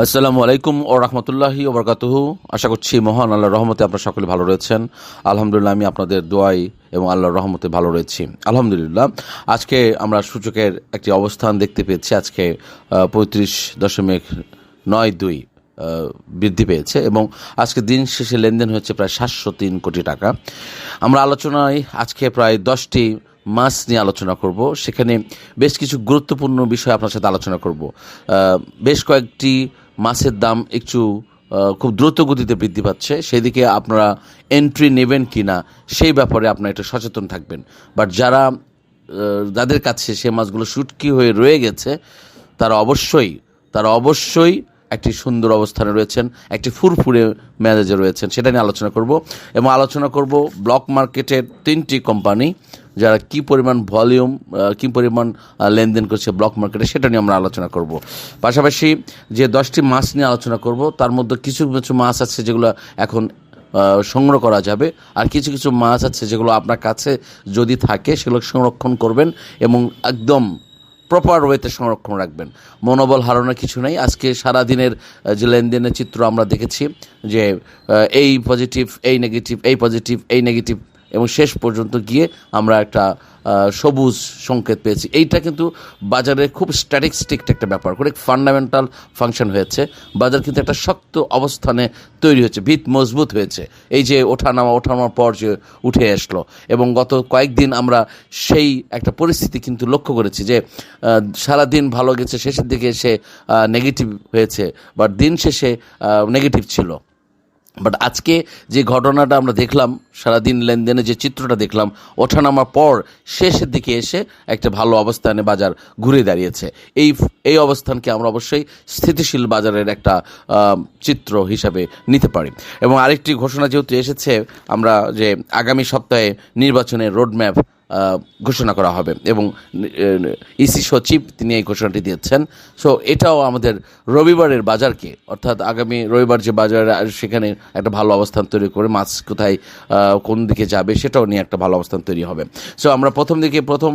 আসসালামু আলাইকুম ও রহমতুল্লাহি ওবরকাতুহু আশা করছি মহান আল্লাহর রহমতে আপনারা সকলে ভালো রয়েছেন। আলহামদুলিল্লাহ আমি আপনাদের দোয়াই এবং আল্লাহর রহমতে ভালো রয়েছি। আলহামদুলিল্লাহ, আজকে আমরা সূচকের একটি অবস্থান দেখতে পেয়েছি। আজকে পঁয়ত্রিশ দশমিক নয় দুই বৃদ্ধি পেয়েছে এবং আজকে দিন শেষে লেনদেন হয়েছে প্রায় সাতশো তিন কোটি টাকা। আমরা আলোচনায় আজকে প্রায় দশটি মাস নিয়ে আলোচনা করব। সেখানে বেশ কিছু গুরুত্বপূর্ণ বিষয় আপনার সাথে আলোচনা করব। বেশ কয়েকটি মাছের দাম একটু খুব দ্রুত গতিতে বৃদ্ধি পাচ্ছে। সেদিকে আপনারা এন্ট্রি নেবেন কি না সেই ব্যাপারে আপনারা একটু সচেতন থাকবেন। বাট যারা যাদের কাছে সে মাছগুলো শুটকি হয়ে রয়ে গেছে, তারা অবশ্যই তারা অবশ্যই একটি সুন্দর অবস্থানে রয়েছেন, একটি ফুরফুরে মেজাজে রয়েছেন, সেটা নিয়ে আলোচনা করব। এবং আলোচনা করব ব্লক মার্কেটের তিনটি কোম্পানি যারা কি পরিমাণ ভলিউম কি পরিমাণ লেনদেন করছে ব্লক মার্কেটে, সেটা নিয়ে আমরা আলোচনা করব। পাশাপাশি যে দশটি মাছ নিয়ে আলোচনা করব, তার মধ্যে কিছু কিছু মাছ আছে যেগুলো এখন সংগ্রহ করা যাবে, আর কিছু কিছু মাছ আছে যেগুলো আপনার কাছে যদি থাকে, সেগুলো সংরক্ষণ করবেন এবং একদম প্রপার ওয়েতে সংরক্ষণ রাখবেন। মনোবল হারানোর কিছু নেই। আজকে সারা দিনের যে লেনদেনের চিত্র আমরা দেখেছি যে এই পজিটিভ এই নেগেটিভ এই পজিটিভ এই নেগেটিভ এবং শেষ পর্যন্ত গিয়ে আমরা একটা সবুজ সংকেত পেয়েছি। এইটা কিন্তু বাজারে খুব স্ট্যাটিস্টিক একটা ব্যাপার। করে ফান্ডামেন্টাল ফাংশন হয়েছে। বাজার কিন্তু একটা শক্ত অবস্থানে তৈরি হয়েছে ভিত মজবুত হয়েছে। এই যে ওঠা ওঠানামা ওঠানামার পর যে উঠে আসলো। এবং গত কয়েকদিন আমরা সেই একটা পরিস্থিতি কিন্তু লক্ষ্য করেছি যে আহ, সারাদিন ভালো গেছে শেষের দিকে এসে নেগেটিভ হয়েছে বা দিন শেষে নেগেটিভ ছিল। বাট আজকে যে ঘটনাটা আমরা দেখলাম, সারাদিন লেনদেনে যে চিত্রটা দেখলাম, ওঠানামার পর শেষের দিকে এসে একটা ভালো অবস্থানে বাজার ঘুরে দাঁড়িয়েছে। এই এই অবস্থানকে আমরা অবশ্যই স্থিতিশীল বাজারের একটা চিত্র হিসাবে নিতে পারি। এবং আরেকটি ঘোষণা যেহেতু এসেছে, আমরা যে আগামী সপ্তাহে নির্বাচনের রোডম্যাপ ঘোষণা করা হবে এবং ইসি সচিব তিনি এই ঘোষণাটি দিয়েছেন। সো এটাও আমাদের রবিবারের বাজারকে, অর্থাৎ আগামী রবিবার যে বাজার সেখানে একটা ভালো অবস্থান তৈরি করে মাছ কোথায় কোন দিকে যাবে সেটাও নিয়ে একটা ভালো অবস্থান তৈরি হবে। সো আমরা প্রথম দিকে প্রথম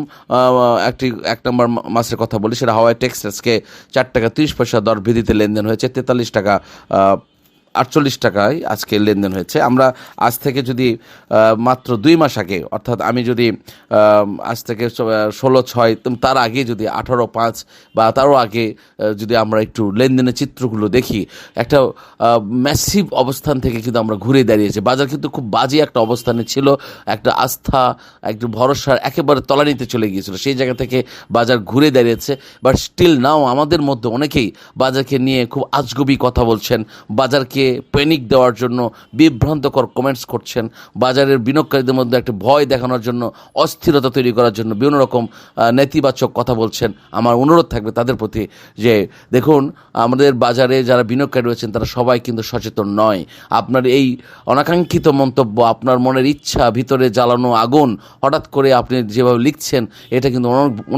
একটি, এক নম্বর মাছের কথা বলি, সেটা হাওয়াই টেক্সটাসকে চার টাকা তিরিশ পয়সা দর ভিত্তিতে লেনদেন হয়েছে, তেতাল্লিশ টাকা আটচল্লিশ টাকায় আজকে লেনদেন হয়েছে। আমরা আজ থেকে যদি মাত্র দুই মাস আগে, অর্থাৎ আমি যদি আজ থেকে ষোলো ছয় তার আগে যদি আঠারো পাঁচ বা তারও আগে যদি আমরা একটু লেনদেনের চিত্রগুলো দেখি, একটা ম্যাসিভ অবস্থান থেকে কিন্তু আমরা ঘুরে দাঁড়িয়েছি। বাজার কিন্তু খুব বাজে একটা অবস্থানে ছিল, একটা আস্থা, একটু ভরসার একেবারে তলানিতে চলে গিয়েছিল। সেই জায়গা থেকে বাজার ঘুরে দাঁড়িয়েছে। বাট স্টিল নাও আমাদের মধ্যে অনেকেই বাজারকে নিয়ে খুব আজগবি কথা বলছেন। বাজারকে প্যানিক দেওয়ার জন্য বিভ্রান্তকর কমেন্টস করছেন। বাজারের বিনিয়োগকারীদের মধ্যে একটা ভয় দেখানোর জন্য, অস্থিরতা তৈরি করার জন্য বিভিন্ন রকম নেতিবাচক কথা বলছেন। আমার অনুরোধ থাকবে তাদের প্রতি যে, দেখুন, আমাদের বাজারে যারা বিনিয়োগকারী রয়েছেন, তারা সবাই কিন্তু সচেতন নয়। আপনার এই অনাকাঙ্ক্ষিত মন্তব্য, আপনার মনের ইচ্ছা ভিতরে জ্বালানো আগুন, হঠাৎ করে আপনি যেভাবে লিখছেন, এটা কিন্তু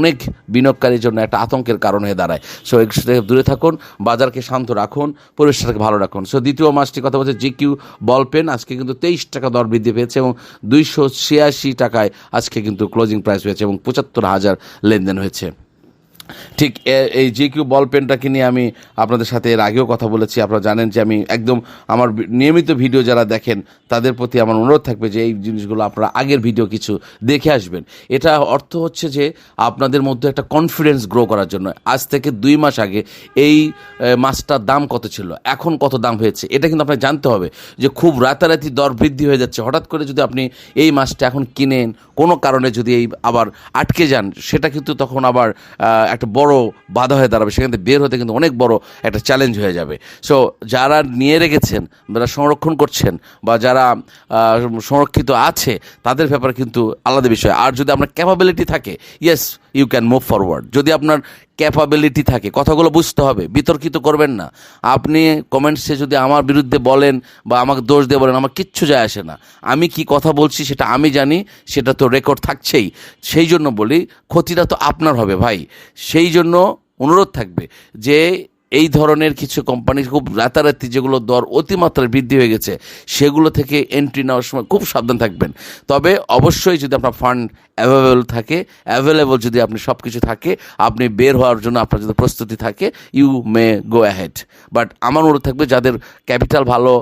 অনেক বিনিয়োগকারীর জন্য একটা আতঙ্কের কারণ হয়ে দাঁড়ায়। সো দূরে থাকুন, বাজারকে শান্ত রাখুন, পরিবেশটাকে ভালো রাখুন। সো দ্বিতীয় মাসটি কথা বলছে জি কিউ বল পেন আজকে কিন্তু তেইশ টাকা দর বৃদ্ধি পেয়েছে এবং দুইশো ছিয়াশি টাকায় আজকে কিন্তু ক্লোজিং প্রাইস হয়েছে এবং পঁচাত্তর হাজার লেনদেন হয়েছে। ঠিক এই যে কিউ বল পেনটাকে নিয়ে আমি আপনাদের সাথে এর আগেও কথা বলেছি। আপনারা জানেন যে আমি একদম আমার নিয়মিত ভিডিও যারা দেখেন, তাদের প্রতি আমার অনুরোধ থাকবে যে এই জিনিসগুলো আপনারা আগের ভিডিও কিছু দেখে আসবেন। এটা অর্থ হচ্ছে যে আপনাদের মধ্যে একটা কনফিডেন্স গ্রো করার জন্য। আজ থেকে দুই মাস আগে এই মাছটার দাম কত ছিল? এখন কত দাম হয়েছে? এটা কিন্তু আপনাকে জানতে হবে যে খুব রাতারাতি দর বৃদ্ধি হয়ে যাচ্ছে। হঠাৎ করে যদি আপনি এই মাছটা এখন কিনেন, কোনো কারণে যদি এই আবার আটকে যান, সেটা কিন্তু তখন আবার একটা বড় বাধা হয়ে দাঁড়াবে। সেখান থেকে বের হতে কিন্তু অনেক বড় একটা চ্যালেঞ্জ হয়ে যাবে। সো যারা নিয়ে রেখেছেন, যারা সংরক্ষণ করছেন বা যারা সংরক্ষিত আছে, তাদের ব্যাপারে কিন্তু আলাদা বিষয়। আর যদি আমরা ক্যাপাবিলিটি থাকে yes you can move forward যদি আপনার ক্যাপাবিলিটি থাকে, কথাগুলো বুঝতে হবে, বিতর্কিত করবেন না। আপনি কমেন্টসে যদি আমার বিরুদ্ধে বলেন বা আমাকে দোষ দিয়ে বলেন, আমার কিচ্ছু যায় আসে না। আমি কি কথা বলছি সেটা আমি জানি, সেটা তো রেকর্ড থাকছেই। সেই জন্য বলি, ক্ষতিটা তো আপনার হবে ভাই। সেই জন্য অনুরোধ থাকবে যে এই ধরনের কিছু কোম্পানি খুব রাতারাতি যেগুলো দর অতিমাত্রায় বৃদ্ধি হয়ে গেছে, সেগুলো থেকে এন্ট্রি নেওয়ার সময় খুব সাবধান থাকবেন। তবে অবশ্যই যদি আপনার ফান্ড অ্যাভেলেবল থাকে অ্যাভেলেবল যদি আপনি সব কিছু থাকে, আপনি বের হওয়ার জন্য আপনার যদি প্রস্তুতি থাকে you may go ahead but আমার অনুরোধ থাকবে, যাদের ক্যাপিটাল ভালো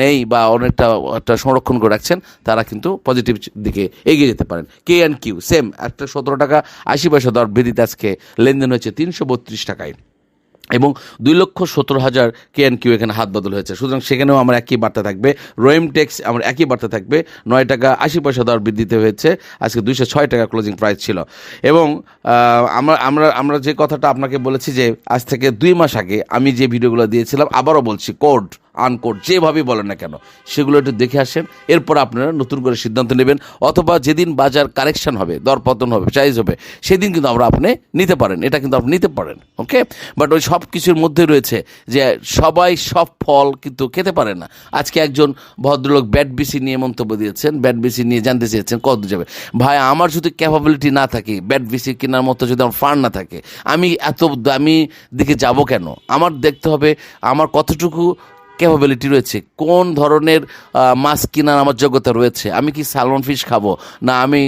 নেই বা অনেকটা, একটা সংরক্ষণ করে রাখছেন, তারা কিন্তু পজিটিভ দিকে এগিয়ে যেতে পারেন। কে অ্যান্ড কিউ সেম একটা সতেরো টাকা আশি পয়সা দর বৃদ্ধিতে আজকে লেনদেন হয়েছে তিনশো বত্রিশ টাকায়। এবং দুই লক্ষ সত্তর হাজার কে কিউ এখানে হাত বদল হয়েছে। সুতরাং সেখানেও আমার একই বার্তা থাকবে। রোয়েম ট্যাক্স আমার একই বার্তা থাকবে। নয় টাকা আশি পয়সা দর বৃদ্ধিতে হয়েছে। আজকে দুইশো ছয় টাকা ক্লোজিং প্রাইস ছিল। এবং আমরা আমরা আমরা যে কথাটা আপনাকে বলেছি যে, আজ থেকে দুই মাস আগে আমি যে ভিডিওগুলো দিয়েছিলাম, আবারও বলছি কোড আনকোড যেভাবে বলেন না কেন, সেগুলো একটু দেখে আসেন। এরপর আপনারা নতুন করে সিদ্ধান্ত নেবেন, অথবা যেদিন বাজার কারেকশন হবে, দরপতন হবে চাইজ হবে, সেদিন কিন্তু আমরা আপনি নিতে পারেন, এটা কিন্তু আপনি নিতে পারেন ওকে বাট ওই সব কিছুর মধ্যে রয়েছে যে সবাই সব ফল কিন্তু খেতে পারে না। আজকে একজন ভদ্রলোক ব্যাট বিসি নিয়ে মন্তব্য দিয়েছেন ব্যাট বিসি নিয়ে জানতে চেয়েছেন, কত যাবে? ভাই, আমার যদি ক্যাপাবিলিটি না থাকে ব্যাট বিসি কেনার মতো যদি আমার ফান্ড না থাকে, আমি এত দামি দিকে যাব কেন? আমার দেখতে হবে, আমার কতটুকু ক্যাপাবিলিটি রয়েছে। কোন ধরনের মাছ কেনার আমার যোগ্যতা রয়েছে? আমি কি সালমন ফিশ খাব? না, আমি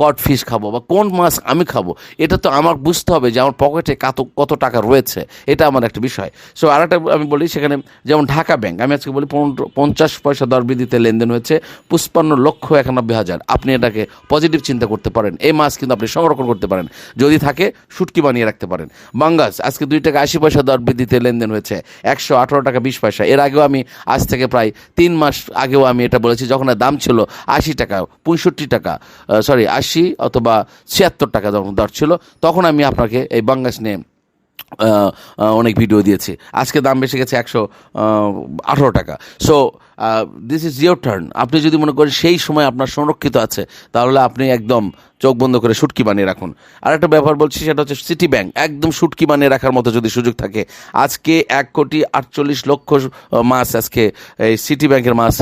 কট ফিশ খাব বা কোন মাছ আমি খাব? এটা তো আমার বুঝতে হবে যে আমার পকেটে কত কত টাকা রয়েছে। এটা আমার একটা বিষয়। সো আরেকটা আমি বলি, সেখানে যেমন ঢাকা ব্যাংক আমি আজকে বলি পঞ্চাশ পয়সা দর বৃদ্ধিতে লেনদেন হয়েছে, পুষ্পান্ন লক্ষ একানব্বই হাজার। আপনি এটাকে পজিটিভ চিন্তা করতে পারেন। এই মাছ কিন্তু আপনি সংরক্ষণ করতে পারেন। যদি থাকে শুটকি বানিয়ে রাখতে পারেন। বাঙ্গাস আজকে দুই টাকা আশি পয়সা দর বৃদ্ধিতে লেনদেন হয়েছে। একশো আঠারো টাকা বিশ পয়সা। এর আগেও আমি, আজ থেকে প্রায় তিন মাস আগেও আমি এটা বলেছি, যখন দাম ছিল আশি টাকা, পঁয়ষট্টি টাকা সরি আশি অথবা ছিয়াত্তর টাকা যখন দর ছিল, তখন আমি আপনাকে এই বাংলাদেশ নিয়ে অনেক ভিডিও দিয়েছি। আজকে দাম বেশি গেছে একশো আঠারো টাকা। So this is your turn আপনি যদি মনে করেন সেই সময় আপনার সংরক্ষিত আছে, তাহলে আপনি একদম চোখ বন্ধ করে শুটকি বানিয়ে রাখুন। আর একটা ব্যাপার বলছি, সেটা হচ্ছে সিটি ব্যাংক একদম শুটকি বানিয়ে রাখার মতো যদি সুযোগ থাকে, আজকে এক কোটি আটচল্লিশ লক্ষ মাস আজকে এই সিটি ব্যাংকের মাস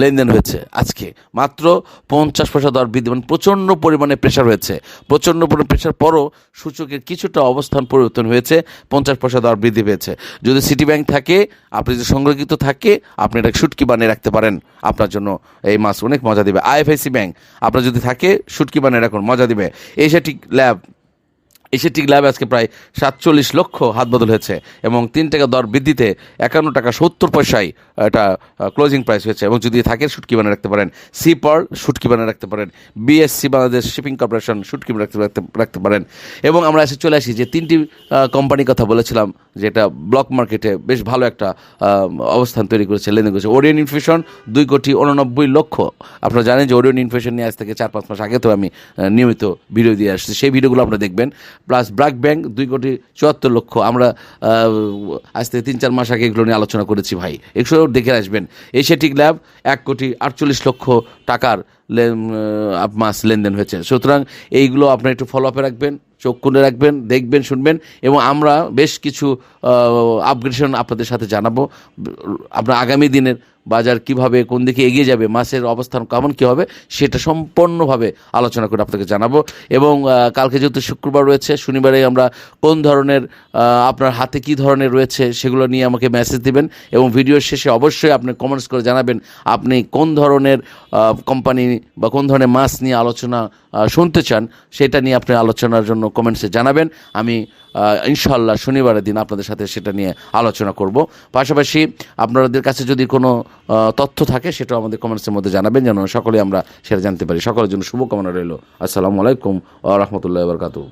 লেনদেন হয়েছে আজকে। মাত্র পঞ্চাশ পয়সা দর বৃদ্ধি মানে প্রচণ্ড পরিমাণে প্রেশার হয়েছে। প্রচণ্ড পরিমাণে প্রেশার পরও সূচকের কিছুটা অবস্থান পরিবর্তন হয়েছে, পঞ্চাশ পয়সা দর বৃদ্ধি পেয়েছে। যদি সিটি ব্যাংক থাকে, আপনি যদি সংরক্ষিত থাকে, আপনি এটা শুটকি বানিয়ে রাখতে পারেন আপনার জন্য। এই মাস অনেক মজা দিবে। আইএফআইসি ব্যাংক, আপনার যদি থাকে শুটকি বানিয়ে রাখুন, মজা দিবে। এশিয়াটিক ল্যাব এশিয়াটিক ল্যাব আজকে প্রায় সাতচল্লিশ লক্ষ হাত বদল হয়েছে এবং তিন টাকা দর বৃদ্ধিতে একান্ন টাকা সত্তর পয়সায় এটা ক্লোজিং প্রাইস হয়েছে এবং যদি থাকে শুটকি বানিয়ে রাখতে পারেন। সি পার্ল শুটকি বানিয়ে রাখতে পারেন। বিএসসি বাংলাদেশ শিপিং কর্পোরেশন শুটকি রাখতে রাখতে পারেন। এবং আমরা এসে চলে আসি যে তিনটি কোম্পানির কথা বলেছিলাম যেটা ব্লক মার্কেটে বেশ ভালো একটা অবস্থান তৈরি করেছে, লেনদেন করেছে। ওরিয়ন ইনফ্লেশন দুই কোটি উননব্বই লক্ষ। আপনারা জানেন যে ওরিয়ন ইনফ্লেশন নিয়ে আজ থেকে চার পাঁচ মাস আগে তো আমি নিয়মিত ভিডিও দিয়ে আসছি। সেই ভিডিওগুলো আপনারা দেখবেন। প্লাস ব্র্যাক ব্যাংক দুই কোটি চুয়াত্তর লক্ষ। আমরা আজ থেকে তিন, চার মাস আগে এগুলো নিয়ে আলোচনা করেছি ভাই। এগুলো দেখে আসবেন। এশিয়াটিক ল্যাব এক কোটি আটচল্লিশ লক্ষ টাকার মাস লেনদেন হয়েছে। সুতরাং এইগুলো আপনারা একটু ফলো আপে রাখবেন, চোখ খুলে রাখবেন, দেখবেন, শুনবেন এবং আমরা বেশ কিছু আপগ্রেডেশন আপনাদের সাথে জানাব। আপনার আগামী দিনের বাজার কীভাবে, কোন দিকে এগিয়ে যাবে মাসের অবস্থান কেমন, কী হবে, সেটা সম্পূর্ণভাবে আলোচনা করে আপনাকে জানাব। এবং কালকে যেহেতু শুক্রবার রয়েছে, শনিবারে আমরা কোন ধরনের আপনার হাতে কি ধরনের রয়েছে, সেগুলো নিয়ে আমাকে মেসেজ দিবেন এবং ভিডিওর শেষে অবশ্যই আপনি কমেন্টস করে জানাবেন, আপনি কোন ধরনের কোম্পানি বা কোন ধরনের মাছ নিয়ে আলোচনা শুনতে চান, সেটা নিয়ে আপনি আলোচনার জন্য কমেন্টসে জানাবেন। আমি ইনশাল্লাহ শনিবারের দিন আপনাদের সাথে সেটা নিয়ে আলোচনা করব। পাশাপাশি আপনাদের কাছে যদি কোনো তথ্য থাকে, সেটাও আমাদের কমেন্টসের মধ্যে জানাবেন যেন সকলে আমরা সেটা জানতে পারি। সকলের জন্য শুভকামনা রইল। আসসালামু আলাইকুম আ রহমতুল্লাহ বরকাতু